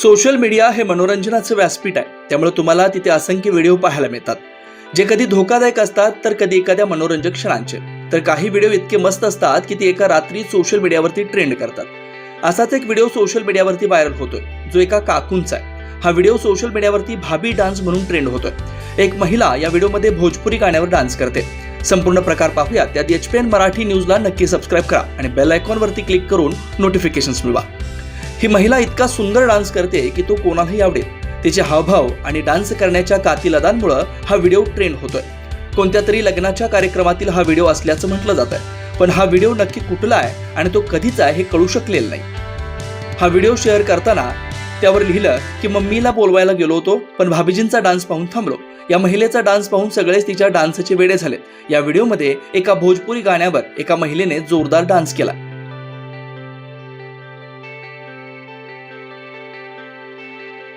Social media हे मनोरंजनाचं व्यासपीठ आहे. त्यामुळे तुम्हाला तिथे असंख्य व्हिडिओ पाहायला मिळतात. जे कधी धोकादायक असतात तर कधी एखाद्या मनोरंजक क्षणांचे. तर काही व्हिडिओ इतके मस्त असतात की ते एका रात्री सोशल मीडियावरती ट्रेंड करतात. असाच एक व्हिडिओ सोशल मीडियावरती व्हायरल होतोय. जो एका काकूंचा आहे. हा व्हिडिओ सोशल मीडियावरती भाभी डान्स म्हणून ट्रेंड होतोय. एक महिला या व्हिडिओमध्ये भोजपुरी गाण्यावर डान्स करते. संपूर्ण प्रकार पाहूया त्यात एच पी एन मराठी न्यूजला नक्की सबस्क्राईब करा आणि बेल आयकॉनवरती क्लिक करून नोटिफिकेशन्स मिळवा. ही महिला इतका सुंदर डान्स करते की तो कोणालाही आवडेल. तिचे हावभाव आणि डान्स करण्याच्या कातिलदांमुळं हा व्हिडिओ ट्रेंड होतोय. कोणत्या तरी लग्नाच्या कार्यक्रमातील हा व्हिडिओ असल्याचं म्हटलं जात आहे पण हा व्हिडिओ नक्की कुठला आहे आणि तो कधीचा आहे हे कळू शकलेलं नाही. हा व्हिडिओ शेअर करताना त्यावर लिहिलं की मम्मीला बोलवायला गेलो होतो पण भाभीजींचा डान्स पाहून थांबलो. या महिलेचा डान्स पाहून सगळेच तिच्या डान्सचे वेडे झालेत. या व्हिडिओमध्ये एका भोजपुरी गाण्यावर एका महिलेने जोरदार डान्स केला.